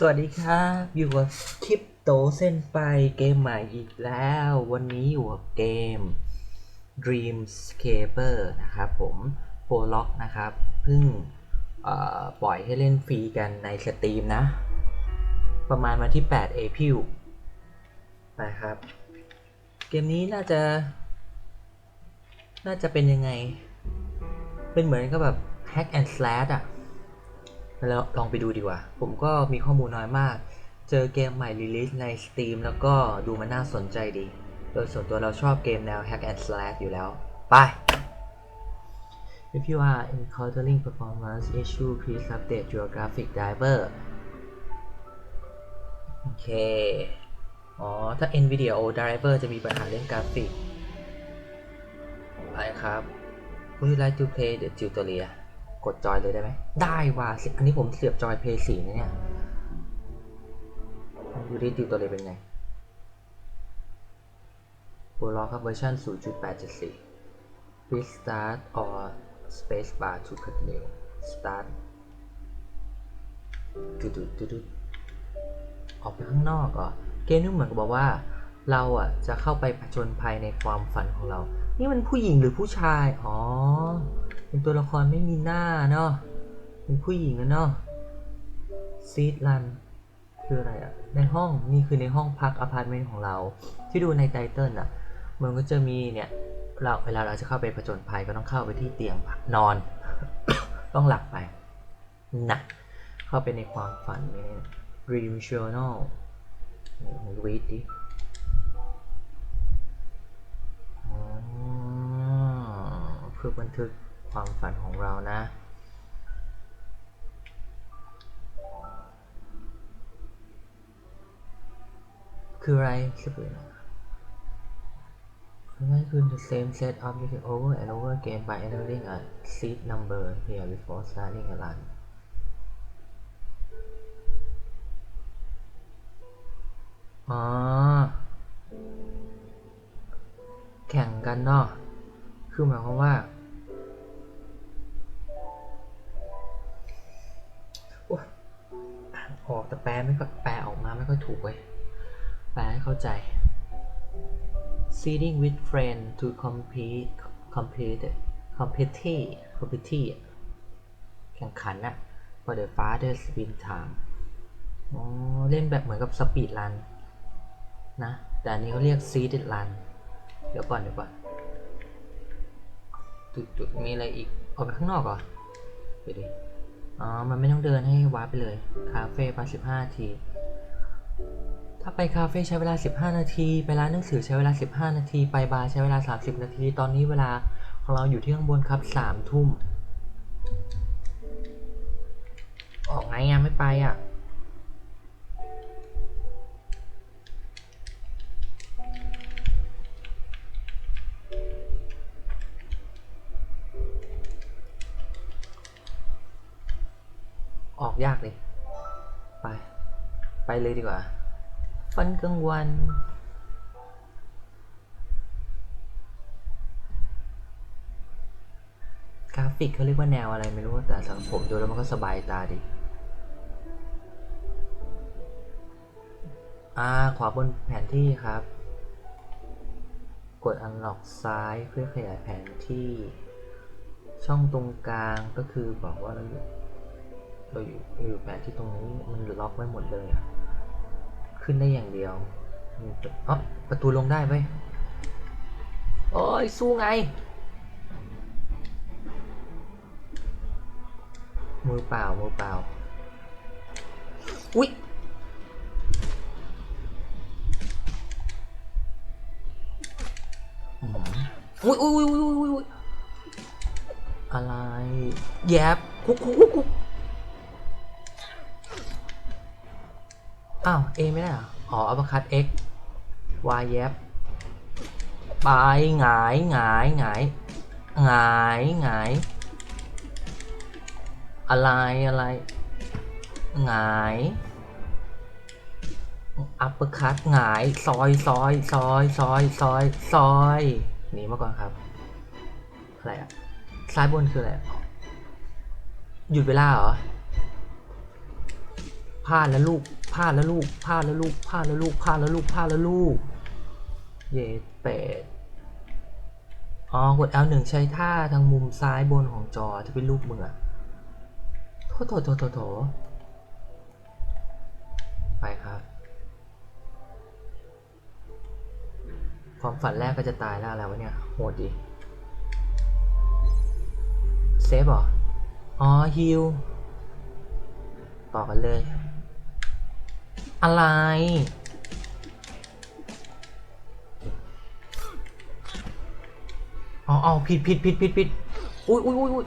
สวัสดีครับอยู่กับคลิปโตเส้นไปเกมใหม่อีกแล้ว วันนี้อยู่กับเกม Dreamscaper นะครับผมโปรล็อกนะครับเพิ่งปล่อยให้เล่นฟรีกันในสตรีมนะ ประมาณวันที่8 April นะครับ เกมนี้น่าจะ น่าจะเป็นยังไง เป็นเหมือนกับแบบ hack and slash อะ แล้วลองไปดูดีกว่า ผมก็มีข้อมูลน้อยมาก เจอเกมใหม่รีลิสใน Steam แล้วก็ดูมันน่าสนใจดี โดยส่วนตัวเราชอบเกมแนว Hack and Slash อยู่แล้ว ไป If you are encountering performance issue please update your graphic driver โอเค อ๋อ ถ้า NVIDIA O driver จะมีปัญหาเรื่องกราฟิก ไปครับ Would you like to play the tutorial กดจอยเลยได้ไหม ได้ว่ะอันนี้ผมเสียบจอย Play 4นะเนี่ยดูดิติวตัวเลยเป็นไงโปรล็อกครับเวอร์ชัน0.874 Please start or space bar to continue start ดุดุดุดุออกไปข้างนอกอะเกมนี้เหมือนกับบอกว่า เราอะจะเข้าไปผจญภัยในความฝันของเรา นี่มันผู้หญิงหรือผู้ชาย อ๋อ เป็นตัวละครไม่มีหน้าเนาะเป็นผู้หญิงนะเนาะซีดรันคืออะไรอะในห้องนี่คือในห้องพักอพาร์ตเมนต์ของเรา ที่ดูในไตเติลอะมันก็จะมีเนี่ยเราเวลาเราจะเข้าไปผจญภัยก็ต้องเข้าไปที่เตียงนอน ต้องหลับไปนะเข้าไปในความฝันนี่ Dream Journal รีดดิอ๋อเพื่อบันทึก ความฝันของเรานะ คืออะไรสักหน่อยนั่นคือ the same set of using over and over again by entering a seed number here before starting a run อ๋อ แข่งกันเนาะ คือหมายความว่า ออกแต่แปลไม่ค่อยแปลออกมาไม่ค่อยถูกเว้ยแปลให้เข้าใจ seeding with friend to compete compete compete compete แข่งขันอะ for the fastest win time อ๋อ เล่นแบบเหมือนกับสปีดรันนะ แต่อันนี้เขาเรียก seeded run เดี๋ยวก่อนเดี๋ยวก่อนจุดจุดมีอะไรอีกออกไปข้างนอกก่อนไปดิ อ๋อ มันไม่ต้องเดินให้วาร์ปไปเลย คาเฟ่ไปสิบห้านาที ถ้าไปคาเฟ่ใช้เวลา 15 นาที ไปร้านหนังสือใช้เวลา 15 นาที ไปบาร์ใช้เวลา 30 นาที ตอนนี้เวลาของเราอยู่ที่ข้างบนครับ3ทุ่ม ออกไงยังไม่ไปอะ ยากเลยไป ไปเลยดีกว่าฟันกลางวันกราฟิกเขาเรียกว่าแนวอะไรไม่รู้แต่สำหรับผมดูแล้วมันก็สบายตาดีอ่าขวาบนแผนที่ครับ กดอันล็อกซ้ายเพื่อขยายแผนที่ ช่องตรงกลางก็คือบอกว่าเราอยู่ เราอยู่อยู่แผนที่ตรงนี้มันล็อกไว้หมดเลยอะขึ้นได้อย่างเดียวอ๋อประตูลงได้ไหมโอ้ยสู้ไง มือเปล่า มือเปล่า อุ๊ยอุ๊ยอุ๊ยอุ๊ยอุ๊ยอุ๊ยอุ๊ยอะไร แยบคุกคุกคุก อ้าว A ไม่ได้เหรอ อ๋ออัปคัต X Y แยบไปหงายหงายหงายหงายหงายอะไรอะไรหงายอัปเปอร์คัตหงายซอยซอยซอยซอยซอยซอยหนีมาก่อนครับอะไรอะซ้ายบนคืออะไรหยุดเวลาเหรอพลาดแล้วลูก ลาดแล้วลูกพลาดแล้วลูกพลาดแล้วลูกพลาดแล้วลูกพลาดแล้วลูก เย่เป็ดอ๋อกด L1 ใช้ท่าทางมุมซ้ายบนของจอที่เป็นรูปมืออะโถโถโถโถโถไปครับ ความฝันแรกก็จะตายแล้วอะไรวะเนี่ย โหดดีเซฟเหรอ อ๋อฮิวต่อกันเลย อะไรอ๋ออ๋อผิดผิดผิดผิดผิดอุ้ยอุ้ยอุ้ยอุ้ย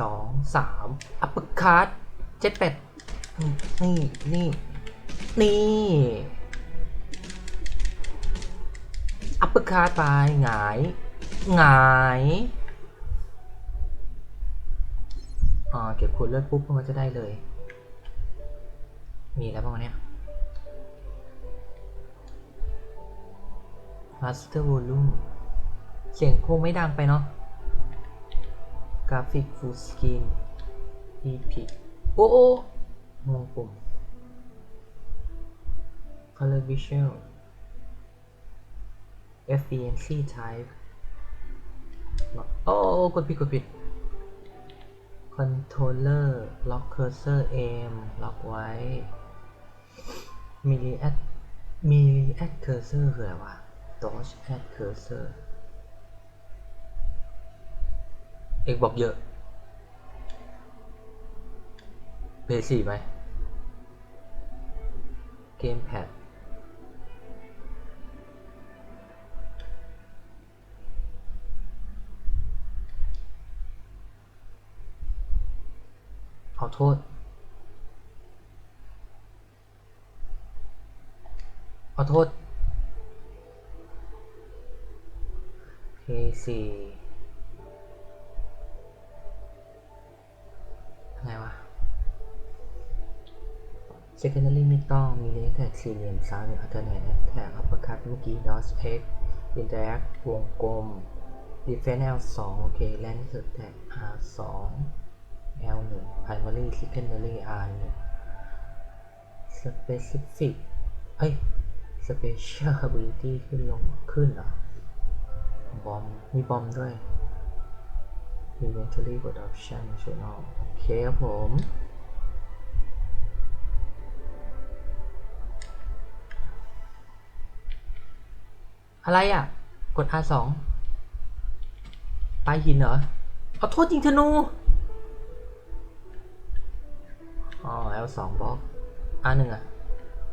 สองสามอัปเปอร์คัตเจ็ดแปดนี่ นี่ นี่อัปเปอร์คัตไปหงายหงาย เก็บขวดเลือดปุ๊บมันก็จะได้เลย มีแล้วบ้างวะเนี่ย Master Volume เสียงคงไม่ดังไปเนาะกราฟิก Full Screen Epic โอ้โอ้งงปุ่ม Color Visual FBNC Type โอ้โอ้กดผิดกดผิด คอนโทรลเลอร์ล็อกเคอร์เซอร์เอมล็อกไว้มิลิแอดมิลิแอดเคอร์เซอร์คืออะไรวะ dodge add cursor เอกบอกเยอะเพย์สี่ไหมเกมแพด ขอโทษ ขอโทษ P สี่ไงวะ secondary ไม่ต้อง มีเลนแท็กสี่เหลี่ยมซ้ายหรืออัลเทอร์เนทแท็กอัปเปอร์คัทเมื่อกี้ดอสเอ็กซ์ interact วงกลม d i f f e r e n t L 2โอเค แลนที่สุดแท็ก R 2 L 1 primary secondary R 1 specific เอ้ย special ability ขึ้นลงขึ้นเหรอบอม มีบอมด้วย inventory กด option channel โอเคครับผม อะไรอะ กด R2 ปลายหินเหรอ เอาโทษจริงธนู อ๋อ L2 บล็อก R1 อะ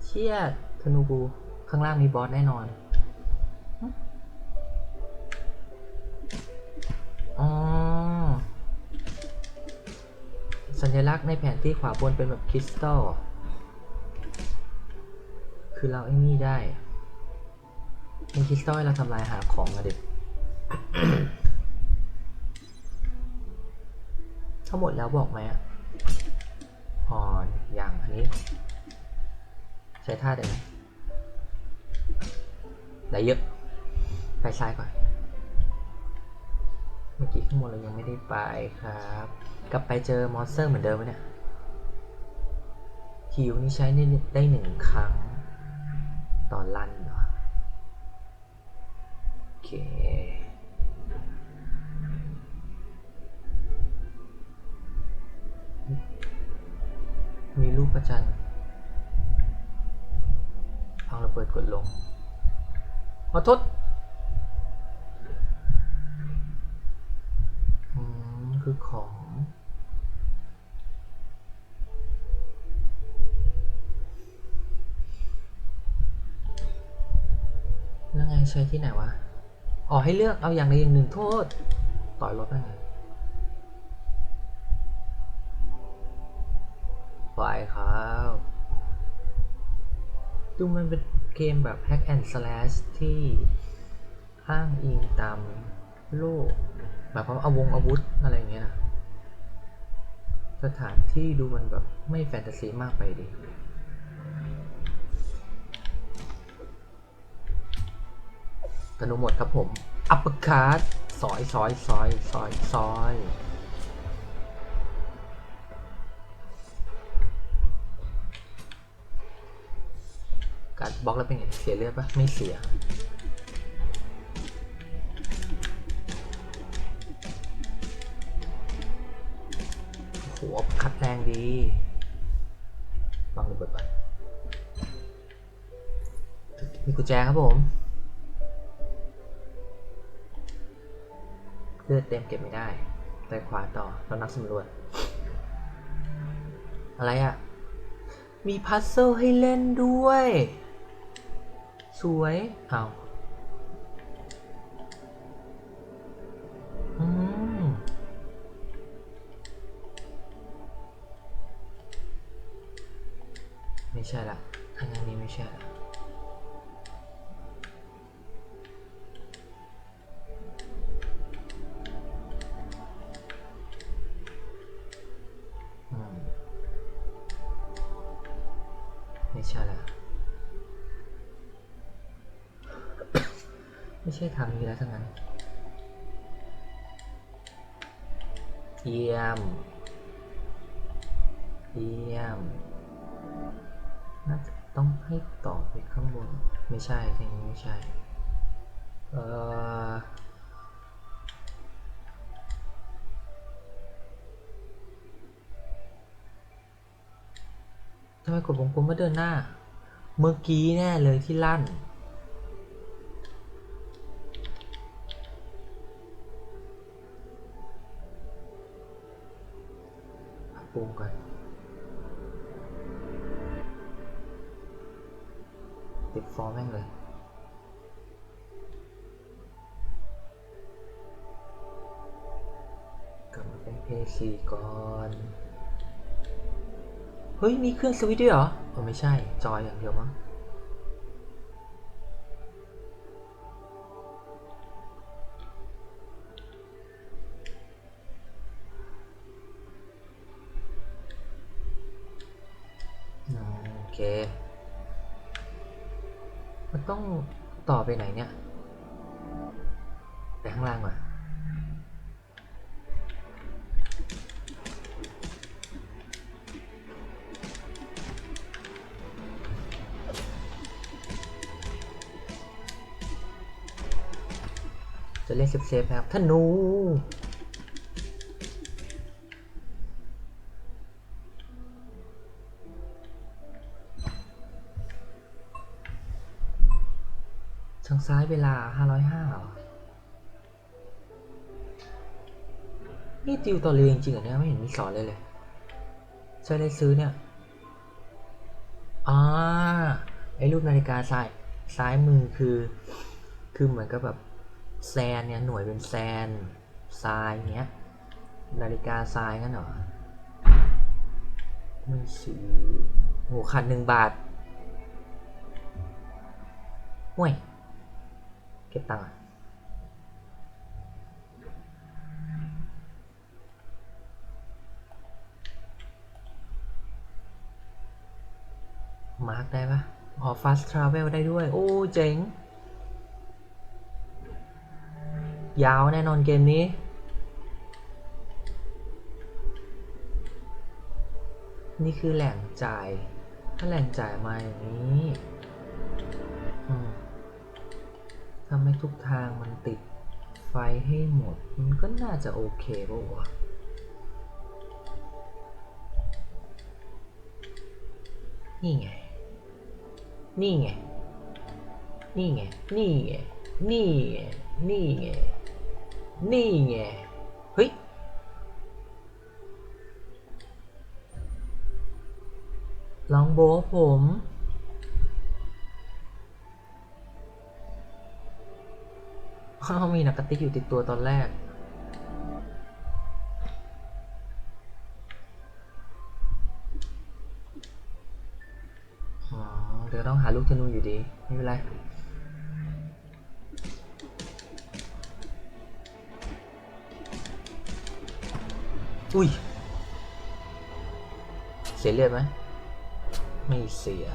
เชี่ยธนูกูข้างล่างมีบอสแน่นอน อ๋อ สัญลักษณ์ในแผนที่ขวาบนเป็นแบบคริสตัลอะคือเราไอ้นี่ได้มีคริสตัลให้เราทำลายหาของอะเด็กทั้งหมดแล้วบอกไหมอะอ๋อ อย่างอันนี้ ใช้ท่าได้ไหมได้เยอะ ไปซ้ายก่อน เมื่อกี้ข้างบนเรายังไม่ได้ไปครับ กลับไปเจอมอนสเตอร์เหมือนเดิมไหมเนี่ยฮิวนี่ใช้ได้ได้หนึ่งครั้งตอนลันเหรอโอเค มีรูปประจันทร์พังระเบิดกดลงขอโทษอืมคือของ แล้วไงใช้ที่ไหนวะ อ๋อให้เลือกเอาอย่างใดอย่างหนึ่งโทษ ต่อยรถได้ไง ไปครับดูมันเป็นเกมแบบ hack and slash ที่อ้างอิงตามโลก แบบว่าอาวงอาวุธอะไรเงี้ยนะสถานที่ดูมันแบบไม่แฟนตาซีมากไปดิธนูหมดครับผม อัปเปอร์คัตซอยซอยซอยซอยซอย การบล็อกแล้วเป็นไงเสียเลือดปะไม่เสียโอ้โหคัดแรงดีลองดูเปิดไปมีกุญแจครับผมเลือดเต็มเก็บไม่ได้ ไปขวาต่อเรานักสำรวจ อะไรอะ่ะ มีพัซเซิลให้เล่นด้วย สวยเอาอืมไม่ใช่ละอันนี้ไม่ใช่ละ เยี่ยม เยี่ยม น่าจะต้องให้ต่อไปข้างบน ไม่ใช่ทางนี้ไม่ใช่ เออทำไมกดวงกลมมาเดินหน้า เมื่อกี้แน่เลยที่ลั่น ปรับปติดฟอร์แม่งเลยกลับมาเป็นพีซีก่อน เฮ้ย มีเครื่องสวิตช์ด้วยเหรอโออไม่ใช่ จอยอย่างเดียวมั้ง มันต้องต่อไปไหนเนี่ย ไปข้างล่างก่อนจะเล่นเซฟๆนะครับธนู ซ้ายเวลา505เหรอนี่ติวต่อเรียนจริงๆเหรอเนี่ยไม่เห็นมีสอนเลยเลยใช่เลยซื้อเนี่ยอ่าไอ้รูปนาฬิกาซ้ายซ้ายมือคือ คือเหมือนกับแบบแซนเนี่ยหน่วยเป็นแซนทรายเงี้ยนาฬิกาทรายงั้นเหรอไม่ซื้อโหคันหนึ่งบาทห่วย เก็บตังค์อะมาร์กได้ปะอ๋อ fast travel ได้ด้วย โอ้ เจ๋ง ยาวแน่นอนเกมนี้ นี่คือแหล่งจ่าย ถ้าแหล่งจ่ายมาอย่างนี้ ทำให้ทุกทางมันติดไฟให้หมด มันก็น่าจะโอเคป่าวะนี่ไง นี่ไง นี่ไง นี่ไง นี่ไง นี่ไง นี่ไง เฮ้ย ลองโบผม อ้ามีหนักกระติกอยู่ติดตัวตอนแรก อ๋อ เดี๋ยวต้องหาลูกธนูอยู่ดี ไม่เป็นไรอุ้ย เสียเลือดไหม ไม่เสีย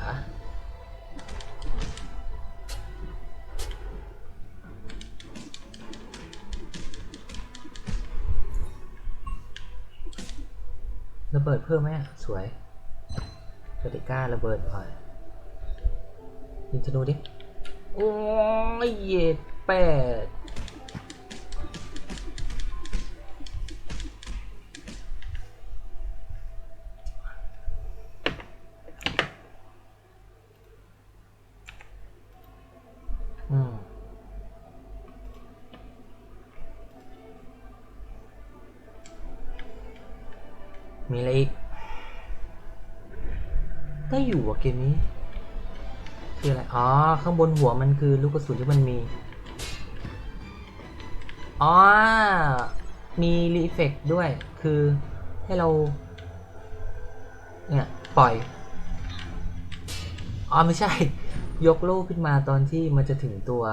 ระเบิดเพิ่มไหมสวยปฏิก้าระเบิดพอยยิงธนูดิ โอ้ยเย็ดแปด ได้อยู่อะเกมนี้คืออะไร อ๋อ ข้างบนหัวมันคือลูกกระสุนที่มันมี อ๋อ มีรีเฟกด้วย คือให้เรา เนี่ย ปล่อย อ๋อ ไม่ใช่ ยกโล่ขึ้นมาตอนที่มันจะถึงตัว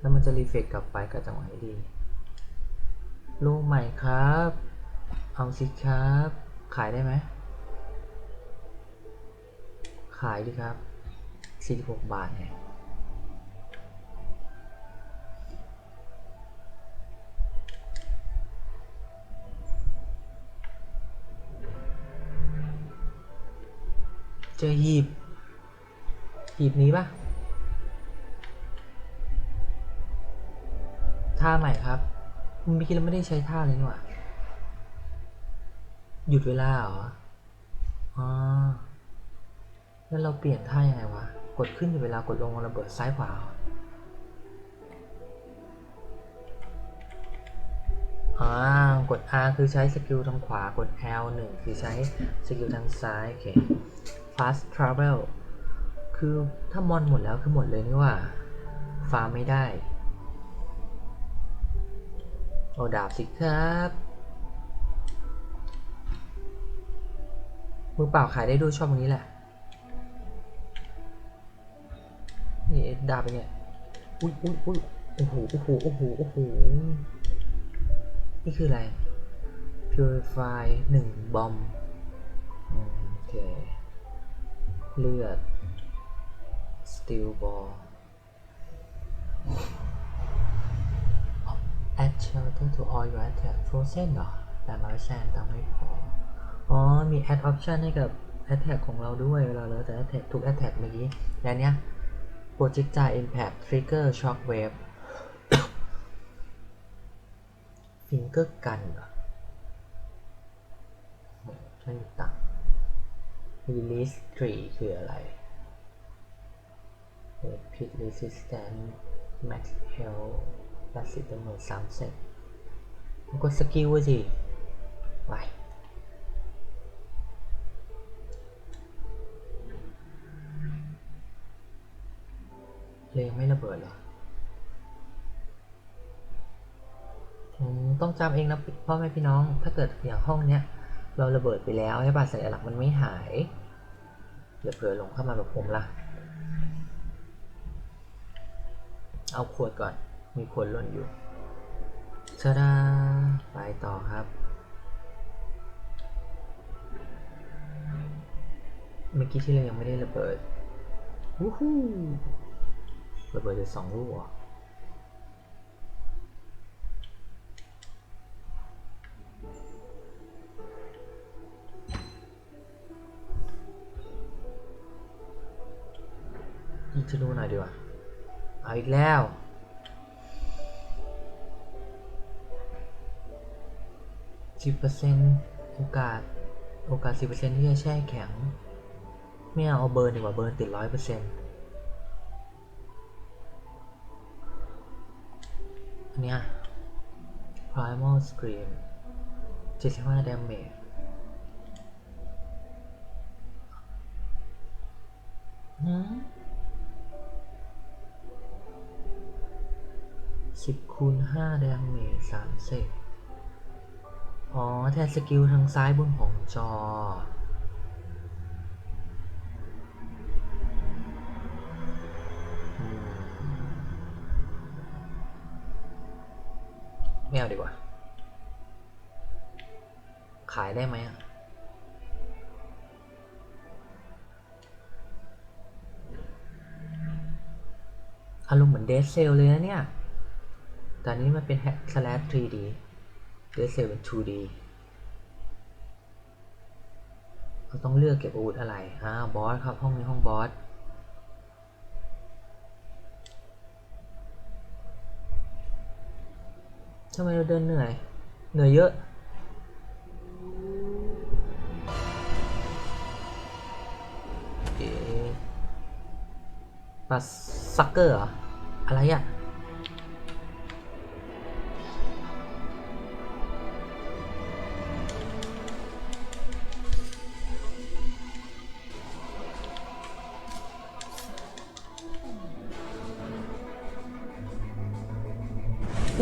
แล้วมันจะรีเฟกกลับไปกับจังหวะดีโล่ใหม่ครับ เอาสิครับ ขายได้ไหม ขายดีครับ 46 บาทเนี่ยเจอหีบ หีบนี้ปะท่าใหม่ครับเมื่อกี้เราไม่ได้ใช้ท่าเลยนี่หว่า หยุดเวลาเหรอ อ๋อ แล้วเราเปลี่ยนท่ายังไงวะ กดขึ้นอยู่เวลากดลงระเบิดซ้ายขวาอ่ากด R คือใช้สกิลทางขวากด L 1 คือใช้สกิลทางซ้ายโอเค fast travel คือถ้ามอนหมดแล้วคือหมดเลยนี่ว่าฟาร์มไม่ได้ โอ้ดาบสิครับมือเปล่าขายได้ด้วยชอบตรงนี้แหละ นี่ดาบเป็นไงอุ้ยอุ้ยอุ้ยโอ้โหโอ้โหโอ้โหโอ้โหนี่คืออะไร purify หนึ่งบอมโอเค เลือด steel ball add shelter to all your attack frozen เหรอแต่มาแซนตังไม่พอ อ๋อ มี add option ให้กับ attack ของเราด้วย เวลาเราจะ attack ทุก attack เมื่อกี้ และเนี้ย projectile impact trigger shock wave finger gun เหรอไม่มีตังค์ release 3คืออะไร Red pit resistant max health 80จำนวน3เซตมันกดสกิลไว้สิ ไป งไม่ระเบิดเหรออืมต้องจำเองนะพ่อแม่พี่น้อง ถ้าเกิดอย่างห้องเนี้ยเราระเบิดไปแล้วใช่ป่ะสัญลักษณ์มันไม่หายอย่าเผลอหลงเข้ามาแบบผมละเอาขวดก่อน มีขวดล่นอยู่ชาดาไปต่อครับ เมื่อกี้ที่เรายังไม่ได้ระเบิดวู้ฮู้ ระเบิดอยู่สองลูกเหรอยิงธนูหน่อยดีกว่า เอาอีกแล้วสิบเปอร์เซ็นต์โอกาส โอกาสสิบเปอร์เซ็นต์ที่จะแช่แข็ง ไม่เอาเอาเบิร์นดีกว่าเบิร์นติดร้อยเปอร์เซ็นต์ เนี้ย primal scream 75 damage หืมสิบคูณห้าแดมเมจสามสิบอ๋อ แทนสกิลทางซ้ายบนของจอ ไม่เอาดีกว่า ขายได้ไหมอารมณ์เหมือนเดซเซลเลยนะเนี่ยแต่อันนี้มันเป็น slash 3D เดซเซลเป็น 2D เราต้องเลือกเก็บอาวุธอะไร อ่า บอสครับ ห้องนี้ห้องบอส ทำไมเราเดินเหนื่อย เหนื่อยเยอะปลาซักเกอร์เหรอ อะไรอะ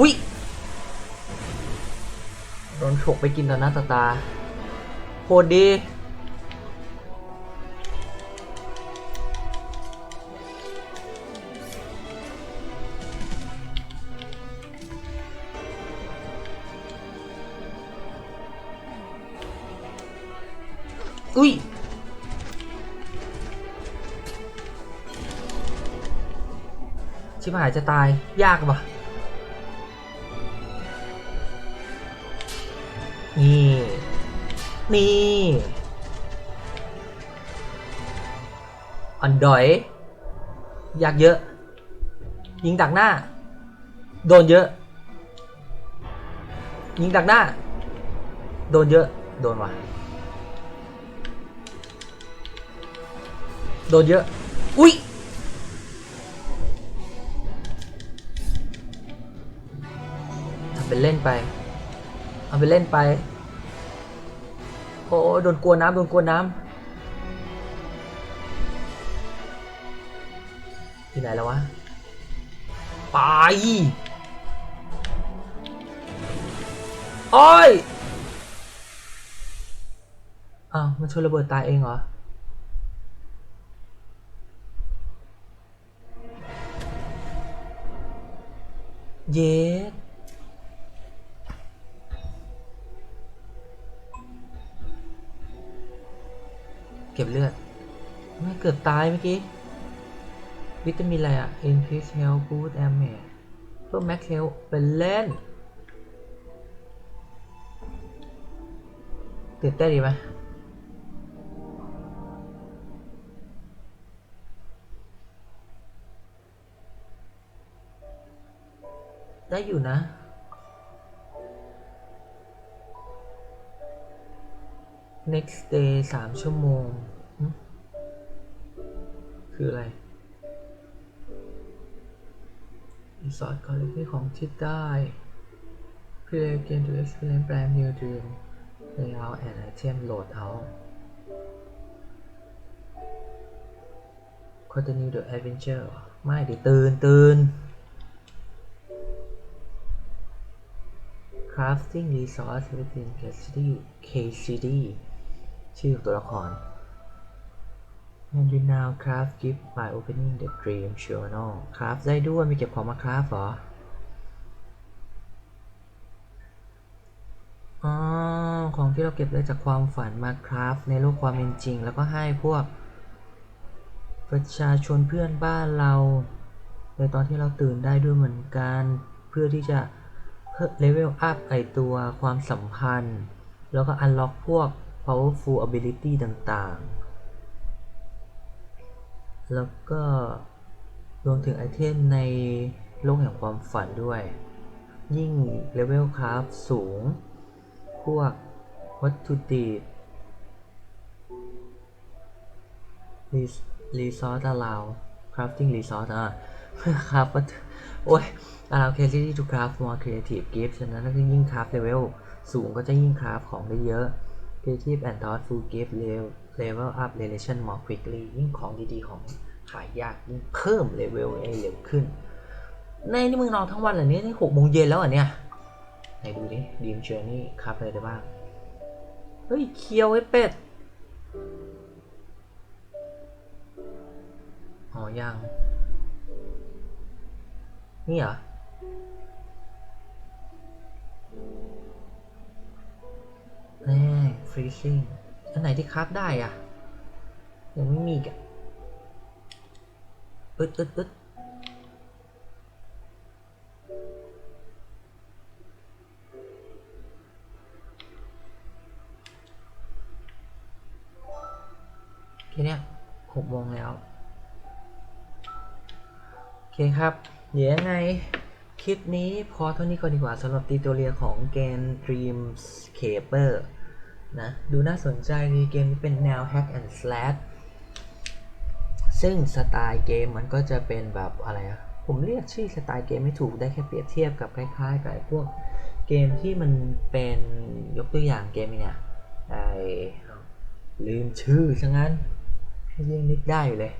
อุ๊ย ฉกไปกินต่อหน้าต่อตาโคตรดี อุ้ยชิบหายจะตายยากปะ นี่อันดอย อยากเยอะ ยิงดักหน้า โดนเยอะ ยิงดักหน้า โดนเยอะ โดนว่ะ โดนเยอะ อุ้ยทำเป็นเล่นไป เอาไปเล่นไป โอ้โดนกลัวน้ำโดนกลัวน้ำที่ไหนแล้ววะไปโอ้ยอ้าวมันชนระเบิดตายเองเหรอเย็ด เก็บเลือด ไม่เกือบตายเมื่อกี้ วิตามินอะไรอะ increase health boost damage เพิ่ม max health เป็นเล่นตื่นเต้นดีไหมได้อยู่นะ next day สามชั่วโมง คืออะไรรีสอร์ทคอลเลกของที่ได้ Play game to experience brand new dream layout and item load out continue the adventure ไม่ดิตื่นตื่น crafting resource within KCD KCD ชื่อตัวละคร and you now craft gift by opening the dream journal craft ได้ด้วยมีเก็บของมา craft เหรออ๋อของที่เราเก็บได้จากความฝันมา craft ในโลกความเป็นจริง แล้วก็ให้พวก ประชาชนเพื่อนบ้านเรา ในตอนที่เราตื่นได้ด้วยเหมือนกัน เพื่อที่จะเลเวลอัพไอตัวความสัมพันธ์ แล้วก็ unlock พวก powerful ability ต่างๆ แล้วก็รวมถึงไอเทมในโลกแห่งความฝันด้วย ยิ่งเลเวลคราฟสูง พวกวัตถุดิบรีซอสอลาว crafting resource อะครับโอ้ย allow creativity to craft more creative gifts ฉะนั้นถ้ายิ่ง craft level สูงก็จะยิ่ง craft ของได้เยอะ creative and thoughtful gift level level up relation more quickly ยิ่งของดีๆของหายยากยิ่งเพิ่ม level ให้เร็วขึ้น ในนี่มึงนอนทั้งวันเหรอเนี่ยนี่หกโมงเย็นแล้วเหรอะเนี่ยไหนดูดิ Dream Journey ครับอะไรได้บ้าง เฮ้ย เคียวไอ้เป็ด อ๋อยัง นี่เหรอ freezing อันไหนที่คราฟได้อะ ยังไม่มีอีกอะอึดอึดอึดทีเนี้ยหกโมงแล้ว โอเคครับ เดี๋ยวยังไงคลิปนี้พอเท่านี้ก่อนดีกว่าสำหรับตีตัวเรียของเกม Dreamscaper นะดูน่าสนใจดีเกมนี้เป็นแนว Hack and Slash ซึ่งสไตล์เกมมันก็จะเป็นแบบอะไรอะผมเรียกชื่อสไตล์เกมไม่ถูกได้แค่เปรียบเทียบกับคล้ายๆกับไอพวกเกมที่มันเป็นยกตัวอย่างเกมเนี่ยไอลืมชื่อซะงั้นยังนึกได้อยู่เลย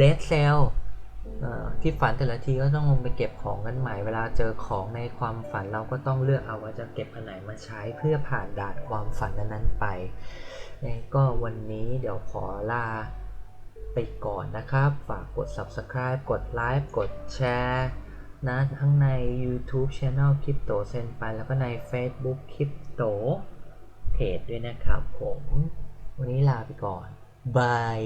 Dead Cell เอ่อ ที่ฝันแต่ละทีก็ต้องลงไปเก็บของกันใหม่เวลาเจอของในความฝันเราก็ต้องเลือกเอาว่าจะเก็บอันไหนมาใช้เพื่อผ่านด่านความฝันนั้นๆไปยังไงก็วันนี้เดี๋ยวขอลาไปก่อนนะครับ ฝากกด subscribe กดไลค์กดแชร์นะทั้งใน YouTube Channel Crypto เซนไปแล้วก็ใน Facebook Crypto เพจด้วยนะครับผม วันนี้ลาไปก่อนบาย